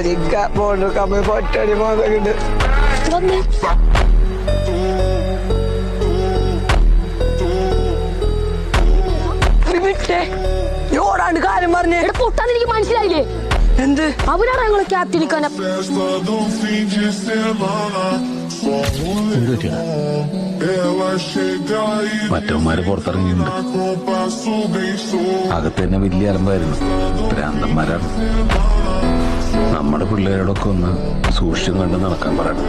ഒരിക്ക പൊറ്റടി മോതലുണ്ട് വന്ന്. വിട്ടേ. ഓടാണ്ട് കാര്യം പറഞ്ഞേ. എടാ പൊട്ടാന്ന് എനിക്ക് മനസ്സിലായില്ലേ? എന്ത്? അവരാണ് ഞങ്ങളെ ക്യാപ്റ്റനിക്കാൻ മറ്റവന്മാര് പുറത്തിറങ്ങിയിട്ടുണ്ട്. അകത്ത് തന്നെ വലിയ അലമ്പായിരുന്നു. ഭ്രാന്തന്മാരാണ് നമ്മുടെ പിള്ളേരോടൊക്കെ ഒന്ന് സൂക്ഷിച്ചു കണ്ട് നടക്കാൻ പറയണം.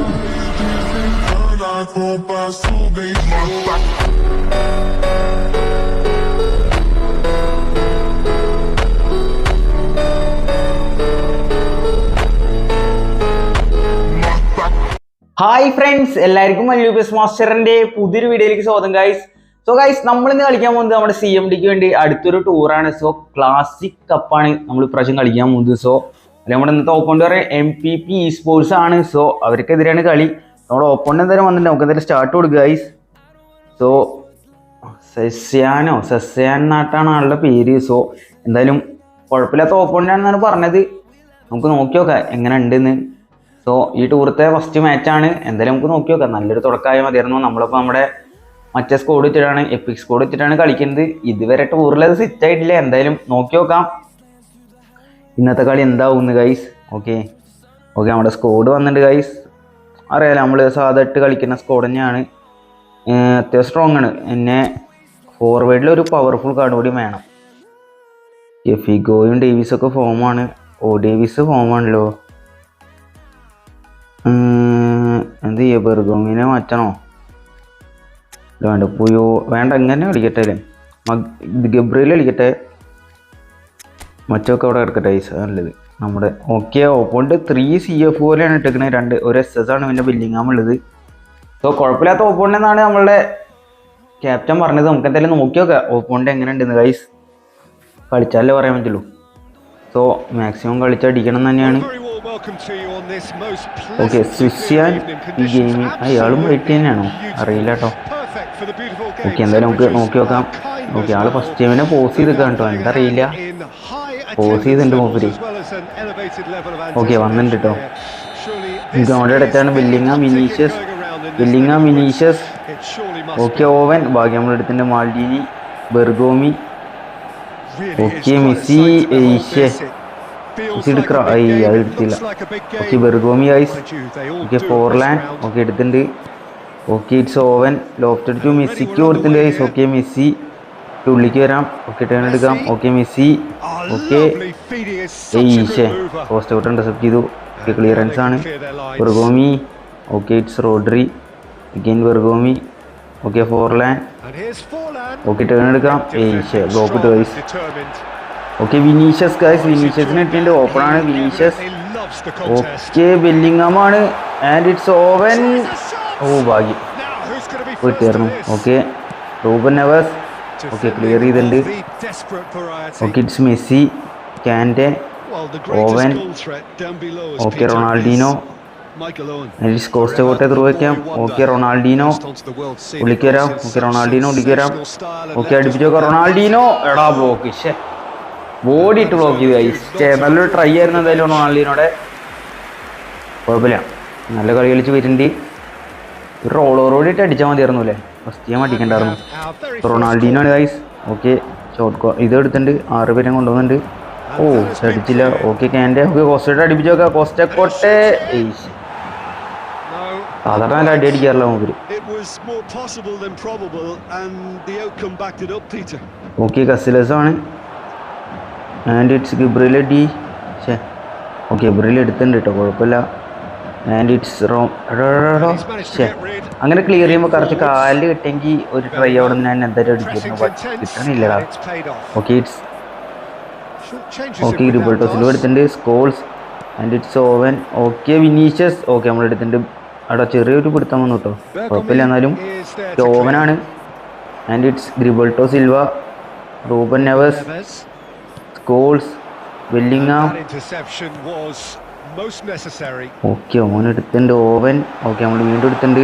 ഹായ് ഫ്രണ്ട്സ് എല്ലാവർക്കും മല്ലൂബസ് മാസ്റ്ററിന്റെ പുതിയൊരു വീഡിയോയിലേക്ക് സ്വാഗതം ഗൈസ് സോ ഗൈസ് നമ്മൾ ഇന്ന് കളിക്കാൻ പോകുന്നത് നമ്മുടെ സി എം ഡിക്ക് വേണ്ടി അടുത്തൊരു ടൂറാണ് സോ ക്ലാസിക് കപ്പാണ് നമ്മൾ ഇപ്രാവശ്യം കളിക്കാൻ പോകുന്നത്. സോ അല്ലെങ്കിൽ നമ്മുടെ ഇന്നത്തെ ഓപ്പോണ്ട് പറയാം M P P E sports ആണ്. സോ അവർക്കെതിരെയാണ് കളി. നമ്മുടെ ഓപ്പോണ്ട് എന്തായാലും വന്നിട്ടുണ്ട്. നമുക്ക് എന്തായാലും സ്റ്റാർട്ട് കൊടുക്കുക ഗൈസ് സോ സസ്യാനോ സസ്യാൻ നാട്ടാണ് ആളുടെ പേര്. സോ എന്തായാലും കുഴപ്പമില്ലാത്ത ഓപ്പോണ്ടാണെന്നാണ് പറഞ്ഞത്. നമുക്ക് നോക്കി നോക്കാം എങ്ങനെ ഉണ്ടെന്ന്. സോ ഈ ടൂറത്തെ ഫസ്റ്റ് മാച്ചാണ് എന്തായാലും നമുക്ക് നോക്കി നോക്കാം. നല്ലൊരു തുടക്കമായ മതിയായിരുന്നു. നമ്മളിപ്പോൾ നമ്മുടെ മറ്റേ സ്കോഡ് ഇട്ടിട്ടാണ് എപ്പിക് സ്കോഡ് ഇട്ടിട്ടാണ് കളിക്കുന്നത്. ഇതുവരെ ടൂറിൽ അത് സെറ്റ് ആയിട്ടില്ല. എന്തായാലും നോക്കി നോക്കാം. ഇന്നത്തെ കളി എന്താവുന്നു ഗൈസ് ഓക്കെ ഓക്കെ നമ്മുടെ സ്കോഡ് വന്നിട്ടുണ്ട് ഗൈസ് അറിയാലോ നമ്മൾ സാധാ ഇട്ട് കളിക്കുന്ന സ്കോഡ് തന്നെയാണ്. അത്യാവശ്യം സ്ട്രോങ് ആണ്. എന്നെ ഫോർവേഡിൽ ഒരു പവർഫുൾ കാർഡ് കൂടി വേണം. എഫിഗോയും ഡേവിസും ഒക്കെ ഫോമാണ് ഓ ഡേവിസ് ഫോമാണല്ലോ എന്ത് ചെയ്യ ബെർഗോമിനെ മാറ്റണോ? വേണ്ട പുയോ. വേണ്ട എങ്ങനെ കളിക്കട്ടെ ഗബ്രിയിൽ കളിക്കട്ടെ? മറ്റൊക്കെ അവിടെ കിടക്കട്ടെ ഐസ് നല്ലത് നമ്മുടെ okay opponent three C F പോലെയാണ് ഇട്ടിരിക്കുന്നത് രണ്ട് ഒരു എസ് എസ് ആണ് പിന്നെ ബില്ലിങ്ങാം ഉള്ളത്. സോ കുഴപ്പമില്ലാത്ത ഓപ്പോണ്ടെന്നാണ് നമ്മളുടെ ക്യാപ്റ്റൻ പറഞ്ഞത്. നമുക്ക് എന്തായാലും നോക്കി നോക്കാം. ഓപ്പോണ്ട് എങ്ങനെയുണ്ടെന്ന് ഗൈസ് കളിച്ചാലേ പറയാൻ പറ്റുള്ളൂ. സോ മാക്സിമം കളിച്ചടിക്കണം തന്നെയാണ്. ഓക്കെ സ്വിസ്യാൻ ഈ ഗെയിമിൽ അയാളും വെയിറ്റ് തന്നെയാണോ? അറിയില്ല കേട്ടോ. ഓക്കെ എന്തായാലും നമുക്ക് നോക്കി നോക്കാം. ഓക്കെ ആൾ ഫസ്റ്റ് ടൈമിനെ പോസ് ചെയ്തിരിക്കാം കേട്ടോ. എന്താ അറിയില്ല. പോസ് ചെയ്തിട്ടുണ്ട് മൂപ്പര്. ഓക്കെ വന്നിട്ടുണ്ട് കേട്ടോ നമ്മുടെ അടുത്താണ് Bellingham Vinicius Bellingham Vinicius okay Owen ഭാഗ്യം നമ്മൾ അടുത്തിന്റെ Maldini Bergomi. Okay Messi Essien. എടുക്കറ ഐ അത് എടുത്തില്ല. Okay Bergomi ice okay Forlan okay എടുത്തിട്ടുണ്ട്. Okay it's Owen loft to മെസ്സിക്ക് കൊടുത്തിട്ടുണ്ട് ഐസ് ഓക്കെ മെസ്സി. ഉള്ളിക്ക് വരാം. ഓക്കെ ടേൺ എടുക്കാം. ഓക്കെ മെസ്സി ഓക്കെ ഈശേ പോസ്റ്റ് ഔട്ട് ഇന്റർസെപ്റ്റ് ചെയ്തു. ഓക്കെ ക്ലിയറൻസ് ആണ്. Bergomi okay it's Rodri again Bergomi okay Forlan okay turn എടുക്കാം. ഏഷ്യ ബ്ലോക്ക് ഐസ് ഓക്കെ വിനീഷ്യസ് ഗൈസ് വിനീഷ്യസിന് ഇട്ടിട്ടുണ്ട് ഓപ്പൺ ആണ്. വിനീഷ്യസ് ഓക്കെ ആണ്. ആൻഡ് ഇറ്റ്സ് ഓവൻ ഓ ഭാഗ്യം. വിട്ടായിരുന്നു okay Ruben Neves okay clear ചെയ്തിട്ടുണ്ട് okay it's Messi Kante Owen okay Ronaldinho എനിക്ക് cost കോട്ടെ ത്രൂ വയ്ക്കാം ഓക്കെ റൊണാൾഡീനോ ഉള്ളിക്ക് വരാം ഓക്കെ റൊണാൾഡീനോ ഉള്ളിക്ക് വരാം ഓക്കെ അടുപ്പിച്ച് നോക്കാം. റൊണാൾഡീനോ എടാ ബ്ലോക്ക് ഷേ ബോഡി ഇട്ട് ബ്ലോക്ക് ചെയ്ത് കഴിച്ചേ നല്ലൊരു ട്രൈ ആയിരുന്നു എന്തായാലും റൊണാൾഡീനോടെ. കുഴപ്പമില്ല. നല്ല കളി കളിച്ച് വരുന്നുണ്ട് ഒരു റോളോറോടി ഇട്ട് അടിച്ചാൽ മതിയായിരുന്നു അല്ലേ ഫസ്റ്റ് ടൈം അടിക്കണ്ടായിരുന്നു. റൊണാൾഡീനോ ആണ് ഗൈസ് ഓക്കെ ഷോട്ട് കോ ഇത് എടുത്തിട്ടുണ്ട്. ആറ് പേരും കൊണ്ടുവന്നിട്ടുണ്ട്. ഓ അടിച്ചില്ല ഓക്കെ ക്യാന്റെ ഓക്കെ കോസ്റ്റോട്ട് അടിപ്പിച്ച് നോക്കാം. കോസ്റ്റ കോട്ടെ. സാധാരണ നല്ല അടി അടിക്കാറില്ല മൂപ്പര്. ഓക്കെ കസിലസ് ആണ്. ആൻഡ് ഇറ്റ്സ് ഷേ ഓക്കെ ഗിബ്രിൽ എടുത്തിട്ടുണ്ട് കേട്ടോ കുഴപ്പമില്ല. ആൻഡ് ഇറ്റ്സ് റോ അങ്ങനെ ക്ലിയർ ചെയ്യുമ്പോൾ കറക്റ്റ് കാലിൽ കിട്ടിയെങ്കിൽ ഒരു ട്രൈ അവിടെ നിന്ന് ഞാൻ എന്തായാലും അടിച്ചിരുന്നു. കിട്ടണില്ല. കിട്ടണില്ലടാ. ഓക്കെ ഇറ്റ്സ് ഓക്കെ in ടോസിലും എടുത്തിട്ടുണ്ട്. Scholes and it's Owen okay Vinicius okay നമ്മൾ എടുത്തിട്ടുണ്ട്. അവിടെ ചെറിയൊരു പിടുത്തം വന്നു കേട്ടോ കുഴപ്പമില്ല എന്നാലും. ഓവനാണ് and it's Gilberto Silva Ruben Neves. Scholes Bellingham okay ഓൻ എടുത്തിട്ടുണ്ട് ഓവൻ. ഓക്കെ നമ്മൾ വീണ്ടും എടുത്തിട്ടുണ്ട്.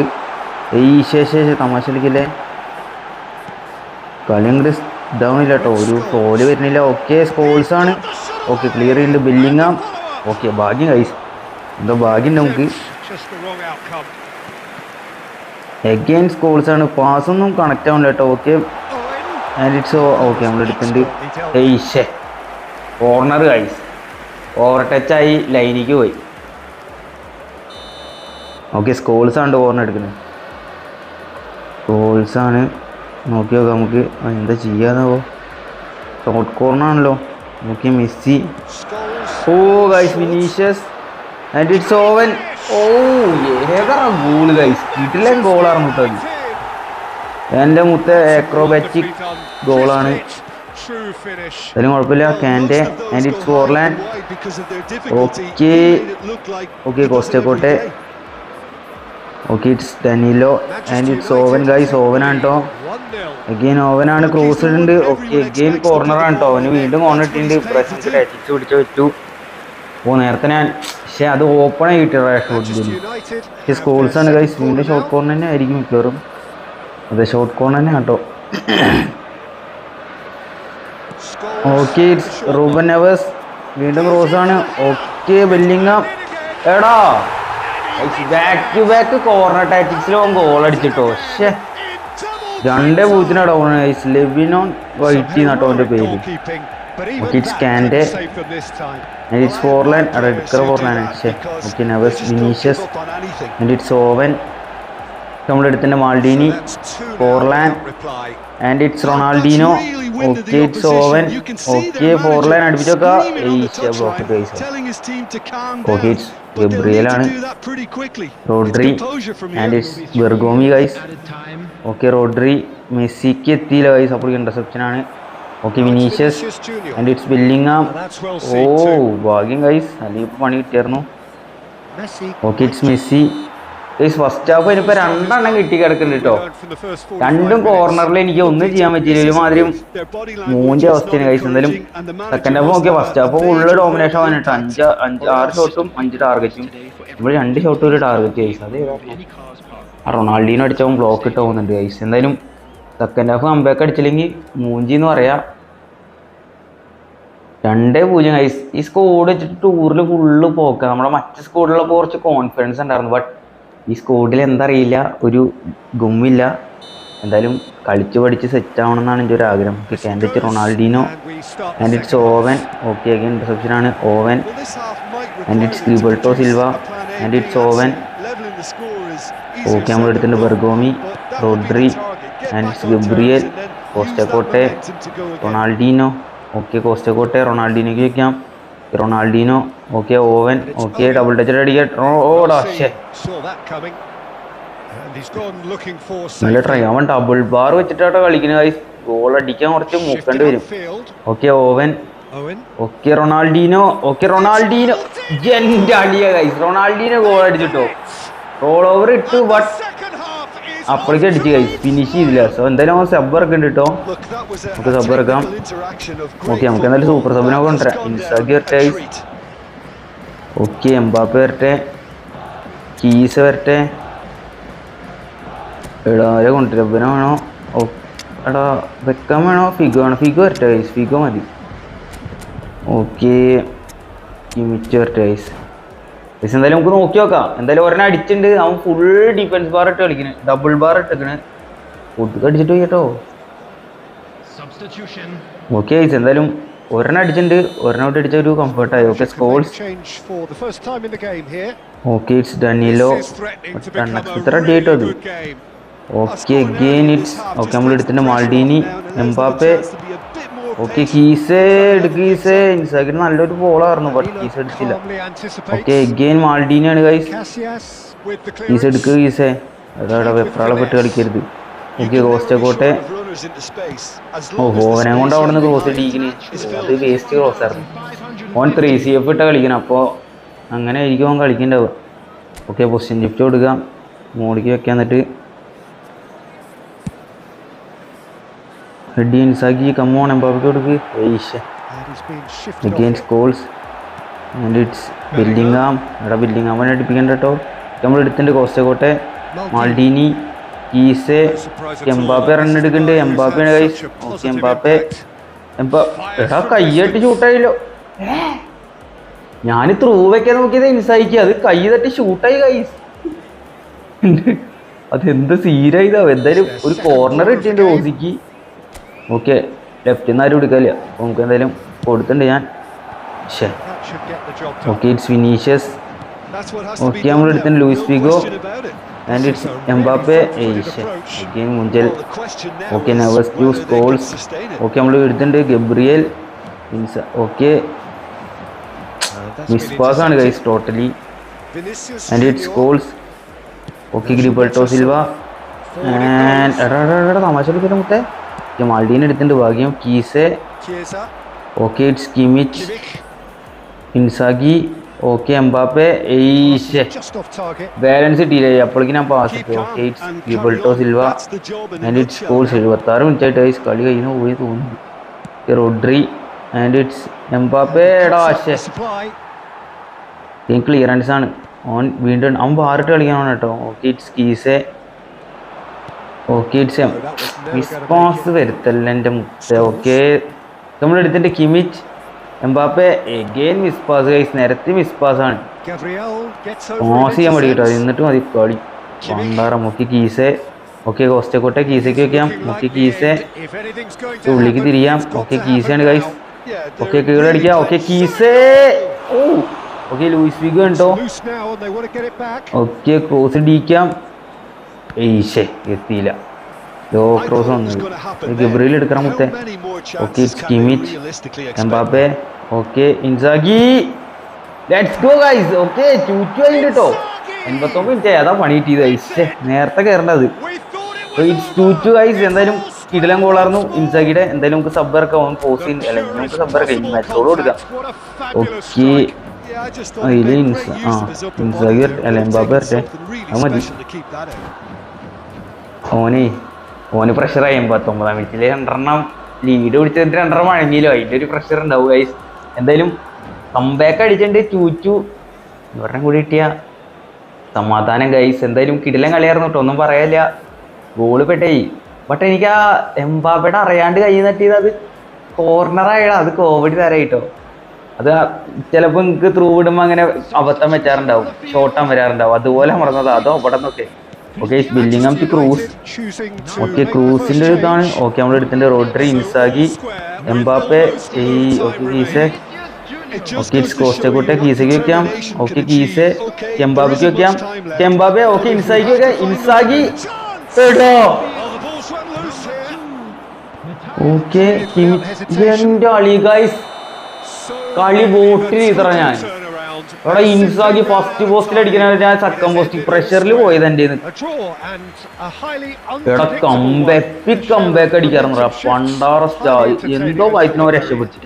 ഈ ശേഷം തമാശ കളിക്കില്ലേ? കളി അങ്ങോട്ട് ഇതാവണില്ല കേട്ടോ ഒരു ഫോൽ വരുന്നില്ല. ഓക്കെ സ്കോൾസ് ആണ്. ഓക്കെ ക്ലിയർ ചെയ്യുന്നുണ്ട് ബില്ലിങ്ങാം ഓക്കെ ഭാഗ്യം കൈസ് എന്തോ ഭാഗ്യം നമുക്ക്. എഗെയിൻ സ്കോൾസ് ആണ്. പാസ് ഒന്നും കണക്ട് ആവില്ല കേട്ടോ ഓക്കെ. ആൻഡ് ഇറ്റ്സ് ഓക്കെ നമ്മൾ എടുത്തിട്ടുണ്ട്. ഏയ്ഷേ കോർണർ കൈസ് ഓവർ ടച്ചായി ലൈനിക്ക് പോയി. ഓക്കെ ആണ് കോർണർ എടുക്കുന്നത്. സ്കോൾസ് ആണ്. നോക്കി നോക്കാം നമുക്ക് എന്താ ചെയ്യാന്നാവോ. കോർണർ ആണല്ലോ. നോക്കി Messi. Oh guys Vinicius and it's Owen ഓ ഏതാ ഗോൾ ഗൈസ് കിട്ടില്ല ഗോളാണ് മുട്ടത് എന്റെ മുത്ത ആക്രോബാറ്റിക് ഗോളാണ് അതിന് കുഴപ്പമില്ല. Kante and it's Forlan okay Okay, Costacurta okay it's Danilo and it's Owen guys Owen ആണ് കേട്ടോ 1-0. അഗെയിൻ ഓവനാണ് ക്രോസ് ഇട്ടുണ്ട് ഓക്കെ അഗെയിൻ കോർണർ ആണ് കേട്ടോ അവന് വീണ്ടും കോർണർ ഇട്ടിട്ടുണ്ട്. പ്രസിഡന്റ് അറ്റിച്ച് പിടിച്ച് പറ്റു. ഓ നേരത്തെ ഞാൻ പക്ഷേ അത് ഓപ്പൺ ആയി കിട്ടിയ സ്കോൾസ് ആണ് ഗൈസ് വീണ്ടും ഷോർട്ട് കോർണർ തന്നെ ആയിരിക്കും മിക്കവാറും. അതെ ഷോർട്ട് കോർണർ തന്നെ കേട്ടോ. ഓക്കെ റൂബൻ നവേഴ്സ് വീണ്ടും ആണ് ഓക്കെ ബെല്ലിങ്ങാം എടാ ബാക്ക് ടു ബാക്ക് കോർണർ ടാറ്റിക്സിൽ അവൻ ഗോൾ അടിച്ചിട്ടോ. പക്ഷേ രണ്ടേ പൂജ്യനാടോ ലെബിനോൺ വൈറ്റി നട്ടോ അവന്റെ പേര്. ആൻഡ് ഇറ്റ്സ് ഫോർലാൻ ഫോർലാൻ പക്ഷേ okay Vinicius. And it's Owen നമ്മളെടുത്തിന്റെ Maldini reply. And it's Ronaldinho okay it's Owen okay Forlan അടുപ്പിച്ചൊക്കെ ഏയ്യ block guys okay it's ഗബ്രിയലാണ് Rodri and it's Bergomi guys okay Rodri മെസ്സിക്ക് എത്തിയില്ല guys അപ്പോൾ interception ആണ്. Okay Vinicius and it's Bellingham ഓ ഭാഗ്യം guys അല്ലെങ്കിൽ പണി കിട്ടിയായിരുന്നു. Okay it's Messi. Guys first half ഇനിയിപ്പോ രണ്ടെണ്ണം കിട്ടി കിടക്കുന്നുണ്ട് കേട്ടോ രണ്ടും കോർണറിൽ എനിക്ക് ഒന്നും ചെയ്യാൻ പറ്റിയില്ല. ഒരുമാതിരി മൂന്നിന്റെ അവസ്ഥയാണ് കഴിച്ചെന്നാലും സെക്കൻഡ് ഹാഫ് നോക്കിയാൽ ഫസ്റ്റ് ഹാഫ് ഫുള്ള് ഡോമിനേഷൻ വന്നിട്ട് അഞ്ച് അഞ്ച് ആറ് ഷോട്ടും അഞ്ച് ടാർഗറ്റും നമ്മൾ രണ്ട് ഷോട്ടും ഒരു ടാർഗറ്റ് കഴിച്ചു അത് ആ റൊണാൾഡീനോ അടിച്ചവൻ ബ്ലോക്ക് ഇട്ട് പോകുന്നുണ്ട് കഴിച്ചു എന്തായാലും സെക്കൻഡ് ഹാഫ് അമ്പേക്ക് അടിച്ചില്ലെങ്കിൽ മൂഞ്ചി എന്ന് പറയാം. രണ്ടേ പൂജ്യം ഐസ് ഈ സ്കോഡ് വെച്ചിട്ട് ടൂറിൽ ഫുള്ള് പോക്ക. നമ്മുടെ മറ്റു സ്കോഡിലുള്ള കുറച്ച് കോൺഫിഡൻസ് ഉണ്ടായിരുന്നു. ബട്ട് ഈ സ്കോഡിൽ എന്തറിയില്ല ഒരു ഗുമ്മില്ല. എന്തായാലും കളിച്ച് പഠിച്ച് സെറ്റ് ആവണമെന്നാണ് എന്റെ ഒരു ആഗ്രഹം. കാൻഡിറ്റ് Ronaldinho and it's Owen okay again interception ആണ് Owen. And it's Gilberto Silva and it's Owen. Okay നമ്മൾ എടുത്തിട്ടുണ്ട് Bergomi Rodri and it's Gabriel Costacurta Ronaldinho. Okay Costacurta റൊണാൾഡീനോയ്ക്ക് വെക്കാം. Ronaldinho okay Owen okay double touch അടിക്കാൻ ഓടാ ശേ നല്ല try അവൻ double bar വെച്ചിട്ടാട്ടോ കളിക്കുന്നത് ഗൈസ് ഗോൾ അടിക്കാൻ കുറച്ച് മുക്കേണ്ടി വരും. Okay Owen okay Ronaldinho okay Ronaldinho. എന്റെ അടിയ ഗൈസ് റൊണാൾഡീനോ ഗോൾ അടിച്ചിട്ടോ. റോൾ ഓവർ ഇട്ട് ബട്ട് അപ്പോഴേക്ക് അടിച്ച് കഴി ഫിനിഷ് ചെയ്തില്ല. സോ എന്തായാലും നമ്മൾ സബ് ഇറക്കുന്നുണ്ട് കേട്ടോ. നമുക്ക് സബ് ഇറക്കാം. ഓക്കെ നമുക്ക് എന്തായാലും സൂപ്പർ സബിനെ കൊണ്ടുവരാം. ഇൻസാഗി വരട്ടെ ഓക്കെ എംബാപ്പ വരട്ടെ. കീസ് വരട്ടെ. എടാ ആരെ കൊണ്ടുവരാം? വേണോ? എടാ വെക്കാൻ വേണോ? ഫിഗോ വേണോ? ഫിഗോ വരട്ടെ ഗൈസ് ഫിഗോ മതി. ഓക്കെ കിമിച്ച് വരട്ടെ ഗൈസ് ഗൈസ് എന്തായാലും നമുക്ക് നോക്കി നോക്കാം. എന്തായാലും ഒരെണ്ണം അടിച്ചിട്ടുണ്ട്. അവൻ ഫുൾ ഡിഫൻസ് ബാർ ഇട്ട് കളിക്കണ്. ഡബിൾ ബാർ ഇട്ടിക്കണ്. ഫുഡ് അടിച്ചിട്ട് പോയി കേട്ടോ ഓക്കെ ഗൈസ് എന്തായാലും ഒരെണ്ണം അടിച്ചിട്ടുണ്ട്. ഒരെണ്ണം ഔട്ട് അടിച്ച ഒരു കംഫർട്ടായി okay Scholes okay it's Danilo ഇത്ര അടിയായിട്ടോ അത് ഓക്കെ ഗെയിൻ ഇറ്റ്സ് ഓക്കെ നമ്മൾ എടുത്തിട്ടുണ്ട് മാൾഡീനി എംബാപ്പെ ഓക്കെ കീസേ എടുക്കീസേ കീസ് ഇൻസാക്കിട്ട് നല്ലൊരു ബോളായിരുന്നു ബട്ട് കീസ് എടുത്തില്ല. ഓക്കെ അഗെയിൻ മാൾഡീനാണ് ഗൈസ് കീസ് എടുക്ക് കീസേ അതാ വെപ്രാളപ്പെട്ട് കളിക്കരുത്. ഓക്കെ കോസ്റ്റക്കോട്ടെ ഓ ഓവനെ കൊണ്ട് അവിടെ നിന്ന് ക്രോസ് ഇടിക്കണ് അത് വേസ്റ്റ് ക്രോസ് ആയിരുന്നു. ഓൻ ത്രീ സി എഫ് ഇട്ട കളിക്കണം അപ്പോൾ അങ്ങനെ ആയിരിക്കും അവൻ കളിക്കണ്ടാവുക. ഓക്കെ പൊസിഷൻ ഷിഫ്റ്റ് കൊടുക്കാം. മോഡിക്ക് വെക്കാൻ എന്നിട്ട് ഹെഡി ഇൻസാക്കി കമ്മോൺ എംബാബിക്ക് കൊടുക്ക് against goals and it's Bellingham എടാ ബിൽഡിങ്ങാമിനെ അടിപ്പിക്കണ്ട കേട്ടോ. നമ്മൾ എടുത്തിട്ടുണ്ട് കോസ്റ്റക്കോട്ടെ മാൾഡീനി ഈസെ എംബാപ്പെ റൺ എടുക്കുന്നുണ്ട്. എംബാപ്പയാണ് കൈസ് ഓക്കെ എംബാപ്പെ. എംബാ എടാ കയ്യട്ടി ഷൂട്ടായില്ലോ ഞാൻ ത്രൂ വെക്കാൻ നോക്കിയത് ഇൻസൈക്ക് അത് കൈ തട്ടി ഷൂട്ടായി കൈ അതെന്ത് സീരായതാ എന്തായാലും ഒരു കോർണർ കിട്ടിയിട്ടുണ്ട് ഓസിക്ക്. ഓക്കെ ലെഫ്റ്റിൽ നിന്ന് ആരും എടുക്കില്ല അപ്പോൾ നമുക്ക് എന്തായാലും കൊടുത്തിട്ടുണ്ട് ഞാൻ. ശേ. ഓക്കെ ഇറ്റ്സ് വിനീഷ്യസ് ഓക്കെ നമ്മൾ എടുത്തിട്ടുണ്ട് Luis Figo. And it's Mbappe okay മുഞ്ചൽ. Okay Neves Neves Scholes. Okay നമ്മൾ എടുത്തിട്ടുണ്ട് ഗബ്രിയൽ ഓക്കെ. മിസ് ആണ് guys totally and it's Scholes okay Gilberto Silva and തമാശ എടുത്തിട്ട് മുത്തേ? മാൾഡീൻ എടുത്തിട്ട് ഭാഗ്യം കീസെ okay it's Kimmich Inzaghi okay Mbappe ഏയ്ഷെ. Balance കിട്ടിയില്ലേ അപ്പോഴേക്ക് ഞാൻ pass okay it's on. Silva and it's. Scholes എഴുപത്തി ആറ് മിനിറ്റ് ആയിട്ട് ഐസ് കളി കഴിഞ്ഞു പോയി തോന്നുന്നു റോഡ്രി ആൻഡ് ഇറ്റ്സ് എംബാപ്പെ എടാ ആശേ. ക്ലിയറൻസ് ആണ് ഓൻ വീണ്ടും അവൻ ബാറിട്ട് കളിക്കാനാണ് കേട്ടോ ഓക്കെ ഇറ്റ്സ് കീസെ make വിശ്വാസ് വരുത്തല്ല എന്റെ മുത്ത ഓക്കെ നമ്മൾ എടുത്തിട്ട് Kimmich Mbappe again miss pass guys നിരത്തി ആണ്. പാസ് ചെയ്യാൻ മതി കേട്ടോ. എന്നിട്ട് മതി കളി. പണ്ടാറ മുക്കി കീസെ. ഓക്കെ കോസ്റ്റക്കോട്ടെ കീസയ്ക്ക് വെക്കാം. മുക്കി കീസേ. ഉള്ളിക്ക് കീസെ തിരിയാം. ഓക്കെ കീസയാണ് they're ഓക്കെ കീഴടിക്കാം ഓക്കെ കീസേ. ഓ ഓക്കെ ലൂയിസ് ഉണ്ടോ it back. ഓക്കെ ക്രോസ് ഇടിക്കാം ഏയ്ഷേ എത്തിയില്ല. ലോ ക്രോസ് വന്നു. ഗബ്രിയിൽ. എടുക്കണം മുത്തേ okay expect? Mbappe okay Inzaghi let's go guys okay ചൂച്ചു കഴിഞ്ഞു കേട്ടോ എൺപത്തൊമ്പത് മിനിറ്റ് അതാ പണി കിട്ടിയത് ഐശ്ശേ നേരത്തെ കയറേണ്ടത് ചൂച്ചു ഗൈസ് എന്തായാലും കിടിലം ഗോളായിരുന്നു ഇൻസാഗിയുടെ. എന്തായാലും നമുക്ക് സബ്ബറൊക്കെ ഇറക്കാം. ഓൻ പോസ് അല്ലെങ്കിൽ നമുക്ക് സബ്ബറൊക്കെ മാച്ചോട് കൊടുക്കാം. ഓക്കെ ആ made ഇൻസ ആ use of his upper Inzaghi അല്ല really അത് മതി. ഓനെ ഓന് പ്രഷറായി എൺപത്തൊമ്പതാം മിനിറ്റിൽ രണ്ടെണ്ണം ലീഡ് പിടിച്ചിട്ട് രണ്ടെണ്ണം വഴങ്ങിയില്ലോ അതിന്റെ ഒരു പ്രഷർ ഉണ്ടാവും ഗൈസ് എന്തായാലും കമ്പാക്ക് അടിച്ചിട്ടുണ്ട്. ചൂച്ചു. ഇവരുടെ കൂടി കിട്ടിയ സമാധാനം ഗൈസ് എന്തായാലും കിടിലം കളിയായിരുന്നു കേട്ടോ. ഒന്നും പറയാനില്ല. ഗോൾ പെട്ടേ. ബട്ട് എനിക്ക് ആ എംബാബയുടെ അറിയാണ്ട് കൈ തട്ടിയത് അത് കോർണറായടാ അത് കോമഡി തരായിട്ടോ അത് ചിലപ്പോൾ നിങ്ങൾക്ക് ത്രൂ വിടുമ്പോൾ അങ്ങനെ അബദ്ധം വെച്ചാറുണ്ടാവും. ഷോട്ടാൻ വരാറുണ്ടാവും. അതുപോലെ മറന്നതാ. അതോ അവിടെ നിന്നൊക്കെ. ഓക്കെ ടു ക്രൂസ് ഓക്കെ ക്രൂസിന്റെ ഒരു ഇതാണ്. ഓക്കെ നമ്മൾ എടുത്തിട്ടുണ്ട് റോഡ്രി ഇൻസാഗി എംബാപ്പെ ഈ ഓക്കെ കീസെ ഓക്കെ കോസ്റ്റെ കൂട്ടെ കീസയ്ക്ക് വെക്കാം. ഓക്കെ കീസെ എംബാബയ്ക്ക് വെക്കാം. എംബാബെ ഓക്കെ ഇൻസാക്കി വെക്കാം. loose here. ഓക്കെ അളി ഗൈസ് കളി ബോട്ടിൽ ഇത്ര ഞാൻ. അവിടെ ഇൻസാഗി ഫസ്റ്റ് പോസ്റ്റിൽ അടിക്കണ ഞാൻ സെക്കൻഡ് പോസ്റ്റ് പ്രഷറിൽ പോയത് എന്റെ highly എടാ കമ്പാക്ക് കമ്പാക്ക് അടിക്കാറുണ്ട്? പണ്ടാറ എന്തോ വായിക്കുന്നവർ രക്ഷപ്പെട്ടു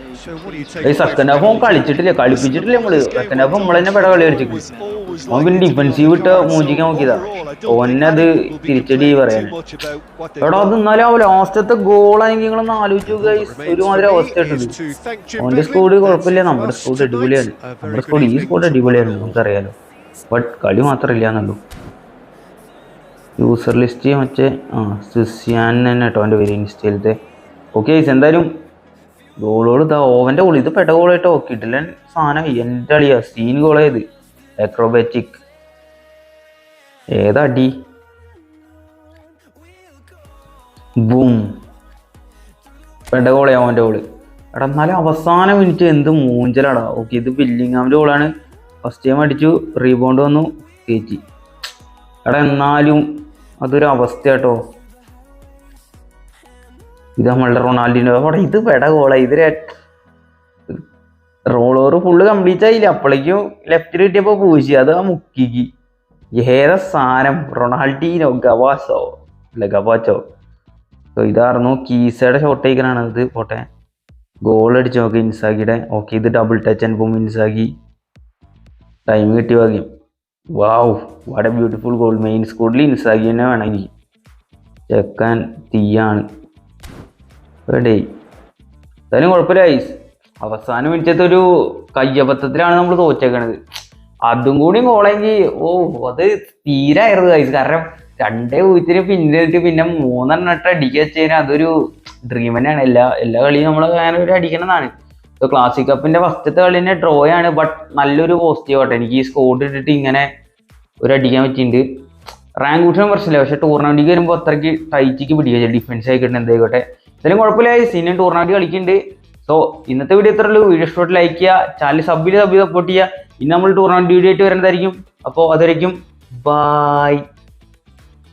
സെക്കൻഡ് ഹാഫ് കളിച്ചിട്ടില്ല കളിപ്പിച്ചിട്ടില്ല നമ്മൾ സെക്കൻഡ് ഹാഫ് നമ്മൾ തന്നെ പെട കളി കളിച്ചിട്ട് അവൻ പിന്നെ ഡിഫൻസീവ് ഇട്ട മൂഞ്ചിക്കാൻ നോക്കിയതാ. ഓനത് തിരിച്ചടി പറയാൻ എടാ അത് എന്നാലും ആ ലാസ്റ്റത്തെ ഗോളാണെങ്കിൽ നിങ്ങളൊന്ന് ആലോചിച്ചു ഒരുമാതിരി അവസ്ഥ ഇട്ടത് ഓന്റെ സ്കോഡ് കുഴപ്പമില്ല. നമ്മുടെ സ്കോഡ് അടിപൊളിയാണ്. നമ്മുടെ സ്കോഡ് ഈ സ്കോഡ് അടിപൊളിയാണ്. നമുക്കറിയാലോ. ബട്ട് കളി മാത്രമില്ല എന്നുള്ളൂ യൂസർ ലിസ്റ്റ് മറ്റേ ആ സിസിയാൻ തന്നെ കേട്ടോ അവന്റെ പേര് ഇൻസ്റ്റയിലത്തെ. ഓക്കെ എന്തായാലും ഗോളുകൾ ഇതാ ഓവന്റെ ഗോൾ ഇത് പെട്ട ഗോളായിട്ട് നോക്കിയിട്ടില്ല. സാധനം എന്റെ അളിയാ സീൻ ഗോളായത് അക്രോബാറ്റിക് ഏതാ അടി? ബൂം പെട്ട ഗോളേ അവന്റെ ഗോൾ എടാ എന്നാലും അവസാന മിനിറ്റ് എന്ത് മൂഞ്ചലാടാ. ഓക്കെ ഇത് ബില്ലിങ്ങാമിന്റെ ഗോളാണ് ഫസ്റ്റ് ടൈം അടിച്ചു റീബൗണ്ട് വന്നു കയറ്റി എടാ എന്നാലും അതൊരു അവസ്ഥ കേട്ടോ ഇത് നമ്മളുടെ റൊണാൾഡിനോ അവിടെ ഇത് പെട ഗോളാ ഇത് റോൾ ഫുള്ള് കംപ്ലീറ്റ് ആയില്ല? അപ്പോഴേക്കും ലെഫ്റ്റ് കിട്ടിയപ്പോൾ പൂശി. അത് ആ മുക്കിക്ക്. ഏത സാധനം. റൊണാൾഡീനോ ഗവാസോ. അല്ല ഗവാച്ചോ. ഇതായിരുന്നു കീസയുടെ ഷോട്ട് ടേക്കനാണ് ഇത് പോട്ടെ. ഗോൾ അടിച്ച് നോക്കി ഇൻസാക്കിയുടെ ഓക്കെ ഇത് ഡബിൾ ടച്ച് ആൻഡ് പോകും ഇൻസാക്കി ടൈം കിട്ടി വാങ്ങി. Wow what a beautiful goal main സ്കൂളിൽ ഇൻസാക്കി തന്നെ വേണമെങ്കിൽ ചെക്കാൻ തീയാണ്. എടേ എന്തായാലും കുഴപ്പമില്ല ഐസ് അവസാന മിനിറ്റത്തെ ഒരു കയ്യബദ്ധത്തിലാണ് നമ്മൾ തോറ്റേക്കണത്. അതും കൂടി കോളെങ്കിൽ ഓ അത് തീരായിരുന്നു ഐസ് കാരണം രണ്ടേ പൂജ്യത്തിന് പിന്നിട്ട് പിന്നെ മൂന്നെണ്ണം ഇട്ട് അടിക്കുക വെച്ച് കഴിഞ്ഞാൽ അതൊരു ഡ്രീം തന്നെയാണ്. എല്ലാ എല്ലാ കളിയും നമ്മൾ അങ്ങനെ ഒരു അടിക്കണതാണ്. സോ ക്ലാസിക് കപ്പിന്റെ ഫസ്റ്റത്തെ കളി തന്നെ ഡ്രോ ആണ് ബട്ട് നല്ലൊരു പോസിറ്റീവ് ആട്ടെ എനിക്ക് ഈ സ്കോഡ് ഇട്ടിട്ട് ഇങ്ങനെ ഒരു അടിക്കാൻ പറ്റിയിട്ടുണ്ട് റാങ്ക് കൂട്ടിനും പ്രശ്നമില്ല പക്ഷെ ടൂർണമെന്റിലേക്ക് വരുമ്പോൾ അത്രയ്ക്ക് ടൈറ്റിക്ക് പിടിക്കുക ഡിഫൻസ് ആയിക്കോട്ടെ എന്തായിക്കോട്ടെ. എന്തായാലും കുഴപ്പമില്ല. സീനിയർ ടൂർണമെന്റ് കളിക്കുന്നുണ്ട്. സോ ഇന്നത്തെ വീഡിയോ ഇത്രേ ഉള്ളൂ. വീഡിയോ ഇഷ്ടപ്പെട്ട് ലൈക്ക് ചെയ്യുക. ചാനൽ സബ് ചെയ്ത് സബ് സപ്പോർട്ട് ചെയ്യുക. ഇന്ന് നമ്മൾ ടൂർണമെന്റ് വീഡിയോ ആയിട്ട് വരുന്നതായിരിക്കും അപ്പോൾ അതുവരേക്കും ബൈ